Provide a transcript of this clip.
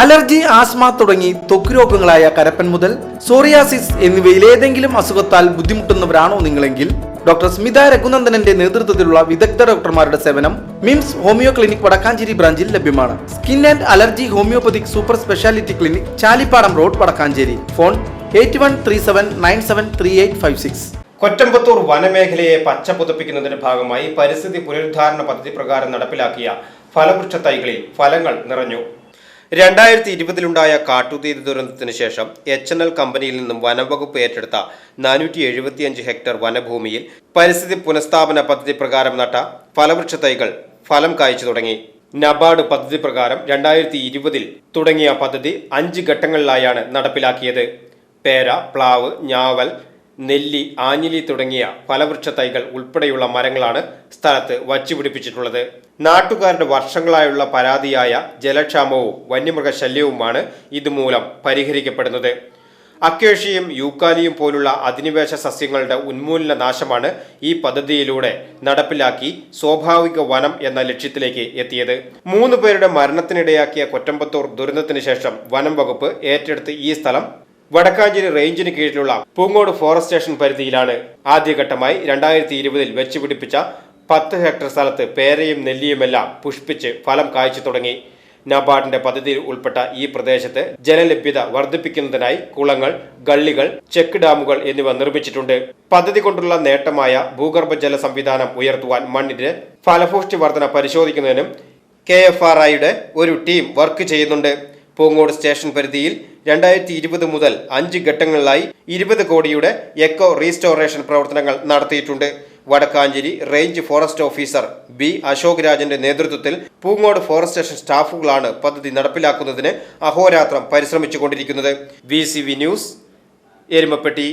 Allergy asthma തുടങ്ങി ത്വക്ക് രോഗങ്ങളായ കരപ്പൻ മുതൽ സോറിയാസിസ് എന്നിവയിൽ ഏതെങ്കിലും അസുഖത്താൽ ബുദ്ധിമുട്ടുന്നവരാണോ നിങ്ങളെങ്കിൽ? ഡോക്ടർ സ്മിത രഘുനന്ദനന്റെ നേതൃത്വത്തിലുള്ള വിദഗ്ധ ഡോക്ടർമാരുടെ സേവനം മിംസ് ഹോമിയോ ക്ലിനിക് വടക്കാഞ്ചേരി ബ്രാഞ്ചിൽ ലഭ്യമാണ്. Skin and allergy homeopathic super speciality clinic Chalippadam road Vadakkanchery. Phone eight one three seven nine seven three eight five six. Kottambathur വനമേഖലയെ പച്ച പുതുപ്പിക്കുന്നതിന്റെ ഭാഗമായി പരിസ്ഥിതി പുനരുദ്ധാരണ പദ്ധതി പ്രകാരം നടപ്പിലാക്കിയ ഫലവൃക്ഷ തൈകളിൽ ഫലങ്ങൾ നിറഞ്ഞു. രണ്ടായിരത്തി ഇരുപതിലുണ്ടായ കാട്ടുതീ ദുരന്തത്തിന് ശേഷം എച്ച് എൻ എൽ കമ്പനിയിൽ നിന്നും വനംവകുപ്പ് ഏറ്റെടുത്ത നാനൂറ്റി എഴുപത്തിയഞ്ച് ഹെക്ടർ വനഭൂമിയിൽ പരിസ്ഥിതി പുനഃസ്ഥാപന പദ്ധതി പ്രകാരം നട്ട ഫലവൃക്ഷ തൈകൾ ഫലം കായ്ച്ചു തുടങ്ങി. നബാർഡ് പദ്ധതി പ്രകാരം രണ്ടായിരത്തി ഇരുപതിൽ തുടങ്ങിയ പദ്ധതി അഞ്ച് ഘട്ടങ്ങളിലായാണ് നടപ്പിലാക്കിയത്. പേര പ്ലാവ് ഞാവൽ നെല്ലി ആഞ്ഞിലി തുടങ്ങിയ ഫലവൃക്ഷ തൈകൾ ഉൾപ്പെടെയുള്ള മരങ്ങളാണ് സ്ഥലത്ത് വച്ചുപിടിപ്പിച്ചിട്ടുള്ളത്. നാട്ടുകാരുടെ വർഷങ്ങളായുള്ള പരാതിയായ ജലക്ഷാമവും വന്യമൃഗശല്യവുമാണ് ഇതുമൂലം പരിഹരിക്കപ്പെടുന്നത്. അക്കേഷ്യയും യൂക്കാലിയും പോലുള്ള അധിനിവേശ സസ്യങ്ങളുടെ ഉന്മൂലന നാശമാണ് ഈ പദ്ധതിയിലൂടെ നടപ്പിലാക്കി സ്വാഭാവിക വനം എന്ന ലക്ഷ്യത്തിലേക്ക് എത്തിയത്. മൂന്ന് പേരുടെ മരണത്തിനിടയാക്കിയ കൊറ്റമ്പത്തൂർ ദുരന്തത്തിന് ശേഷം വനം വകുപ്പ് ഏറ്റെടുത്ത് ഈ സ്ഥലം വടക്കാഞ്ചേരി റേഞ്ചിന് കീഴിലുള്ള പൂങ്ങോട് ഫോറസ്റ്റ് സ്റ്റേഷൻ പരിധിയിലാണ് ആദ്യഘട്ടമായി രണ്ടായിരത്തി ഇരുപതിൽ വെച്ചുപിടിപ്പിച്ച പത്ത് ഹെക്ടർ സ്ഥലത്ത് പേരയും നെല്ലിയുമെല്ലാം പുഷ്പിച്ച് ഫലം കായ്ച്ചു തുടങ്ങി. നബാർഡിന്റെ പദ്ധതിയിൽ ഉൾപ്പെട്ട ഈ പ്രദേശത്ത് ജലലഭ്യത വർദ്ധിപ്പിക്കുന്നതിനായി കുളങ്ങൾ ഗള്ളികൾ ചെക്ക് ഡാമുകൾ എന്നിവ നിർമ്മിച്ചിട്ടുണ്ട്. പദ്ധതി കൊണ്ടുള്ള നേട്ടമായ ഭൂഗർഭജല സംവിധാനം ഉയർത്തുവാൻ മണ്ണിന്റെ ഫലഭൂഷ്ടി വർധന പരിശോധിക്കുന്നതിനും കെ എഫ് ആർ ഐയുടെ ഒരു ടീം വർക്ക് ചെയ്യുന്നുണ്ട്. പൂങ്ങോട് സ്റ്റേഷൻ പരിധിയിൽ രണ്ടായിരത്തി ഇരുപത് മുതൽ അഞ്ച് ഘട്ടങ്ങളിലായി ഇരുപത് കോടിയുടെ എക്കോ റീസ്റ്റോറേഷൻ പ്രവർത്തനങ്ങൾ നടത്തിയിട്ടുണ്ട്. Vadakkanchery range forest officer B Ashok രാജന്റെ നേതൃത്വത്തിൽ പൂങ്ങോട് ഫോറസ്റ്റ് സ്റ്റേഷൻ സ്റ്റാഫുകളാണ് പദ്ധതി നടപ്പിലാക്കുന്നതിന് അഹോരാത്രം പരിശ്രമിച്ചുകൊണ്ടിരിക്കുന്നത്. V C V news Erumapetty.